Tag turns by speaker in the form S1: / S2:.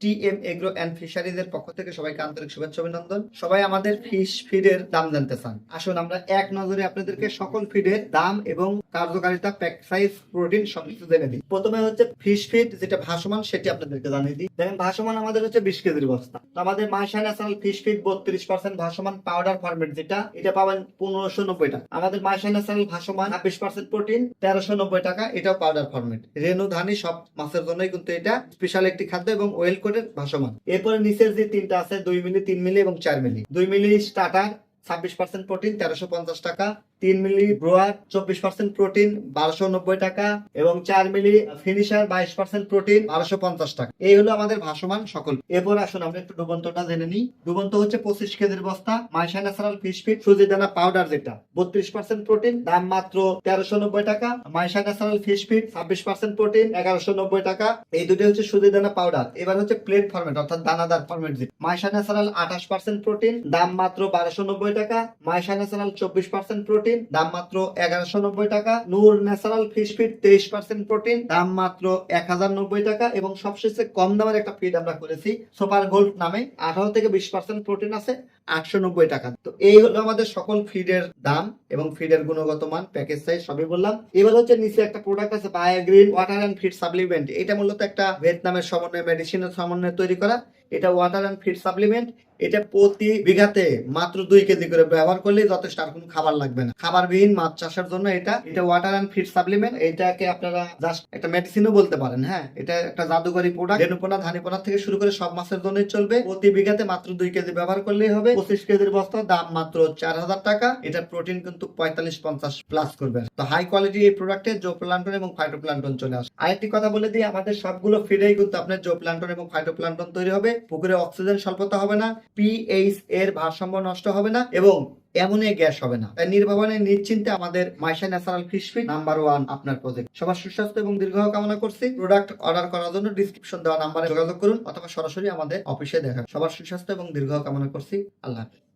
S1: T M agro পক্ষ থেকে সবাইকে আন্তরিক সবাই আমাদের ফিশ ফিডের দাম জানতে চান। আসুন আমরা এক নজরে আপনাদেরকে সকল ফিডের দাম এবং কার্যকারিতা প্যাক সাইজ প্রোটিন সবকিছু জেনে দিই। প্রথমে হচ্ছে ফিশ ফিড যেটা ভাসমান, সেটি আপনাদেরকে জানিয়ে দিই। দেখেন, ভাসমান আমাদের হচ্ছে বিশ কেজির বস্তা। তো আমাদের মাইশা ন্যাশনাল ফিশ ফিড বত্রিশ পার্সেন্ট ভাসমান পাউডার ফরমেট যেটা, এটা পাবেন পনেরোশো নব্বই টাকা। আমাদের মাইশা ন্যাশনাল ভাসমান ছাব্বিশ পার্সেন্ট প্রোটিন তেরোশো নব্বই টাকা, এটাও পাউডার ফরমেট রেনু ধানি, সব মাছের জন্যই কিন্তু এটা স্পেশাল একটি খাদ্য এবং ওয়েল কোটের ভাসমান। এরপরে নিচের যে তিনটা আছে, দুই মিলি, তিন মিলি এবং চার মিলি। দুই মিলি স্টার্টার ছাব্বিশ পার্সেন্ট প্রোটিন তেরোশো পঞ্চাশ টাকা। তিন মিলি ব্রোয়ার চব্বিশ পার্সেন্ট প্রোটিন বারোশো নব্বই টাকা এবং চার মিলি ফিনিশার বাইশ পার্সেন্ট প্রোটিন বারোশো পঞ্চাশ টাকা। এই হলো আমাদের ভাসমান সকল। এরপর আসুন আমরা একটু ডুবন্তটা জেনে নিই। ডুবন্ত হচ্ছে পঁচিশ কেজির বস্তা, মাইশা ন্যাচারাল ফিশ ফিট সুজি দানা পাউডার যেটা। বত্রিশ পার্সেন্ট প্রোটিন দাম মাত্র তেরোশো নব্বই টাকা। মাইশা ন্যাচারাল ফিশ ফিট ছাব্বিশ পার্সেন্ট প্রোটিন এগারোশো নব্বই টাকা। এই দুটি হচ্ছে সুজি দানা পাউডার এবার হচ্ছে প্লেট ফরমেট অর্থাৎ দানাদার ফরমেট মাইশা ন্যাচারাল আঠাশ পার্সেন্ট প্রোটিন দাম মাত্র বারোশো নব্বই টাকা। মাইশা ন্যাচারাল চব্বিশ পার্সেন্ট প্রোটিন দাম মাত্র এগারোশো নব্বই টাকা। নূর ন্যাচারাল ফিশ ফিড, তেইশ পার্সেন্ট প্রোটিন দাম মাত্র এক হাজার নব্বই টাকা এবং সবশেষে কম দামের একটা ফিড আমরা করেছি, সুপার গোল্ড নামে। আঠারো থেকে বিশ পার্সেন্ট প্রোটিন আছে, আটশো নব্বই টাকা। তো এই হলো আমাদের সকল ফিডের দাম এবং ফিডের গুণগত মান প্যাকেজ সাইজ সবই বললাম। এবার হচ্ছে নিচে একটা প্রোডাক্ট আছে Biogreen water and feed supplement এটা মূলত একটা ভিয়েতনামের সমন্বয়ে মেডিসিনের সমন্বয়ে তৈরি করা। এটা ওয়াটার অ্যান্ড ফিড সাপ্লিমেন্ট এটা প্রতি বিঘাতে মাত্র দুই কেজি করে ব্যবহার করলে যথেষ্ট, আর কোনো খাবার লাগবে না। খাবারবিহীন মাছ চাষের জন্য এটা এটা ওয়াটার অ্যান্ড ফিড সাপ্লিমেন্ট এটাকে আপনারা জাস্ট একটা মেডিসিনও বলতে পারেন হ্যাঁ? এটা একটা জাদুকরি প্রোডাক্ট রেণুপোনা ধানিপোনা থেকে শুরু করে সব মাছের জন্যই চলবে। প্রতি বিঘাতে মাত্র দুই কেজি ব্যবহার করলেই হবে। পঁচিশ কেজির বস্তা, দাম মাত্র চার হাজার টাকা। এটা প্রোটিন কিন্তু পঁয়তাল্লিশ, পঞ্চাশ প্লাস করবে। তো হাই কোয়ালিটি এই প্রোডাক্টে জো প্লান্টন এবং ফাইটো প্লান্টন চলে আসে। আরেকটি কথা বলে দিই, আমাদের সবগুলো ফিডেই কিন্তু আপনার জো প্লান্টন এবং ফাইটো প্লান্টন তৈরি হবে। পুকুরে অক্সিজেন স্বল্পতা হবে না পিএইচ এর ভারসাম্য নষ্ট হবে না এবং এমনই গ্যাস হবে না। তাই নির্ভাবনে, নিশ্চিন্তে আমাদের Maisha natural fish feed number one আপনার প্রজেক্ট। সবার সুস্বাস্থ্য এবং দীর্ঘ কামনা করছি। প্রোডাক্ট অর্ডার করার জন্য ডিসক্রিপশন দেওয়া নাম্বারে যোগাযোগ করুন অথবা সরাসরি আমাদের অফিসে দেখা সবার সুস্বাস্থ্য এবং দীর্ঘ কামনা করছি। আল্লাহ হাফেজ।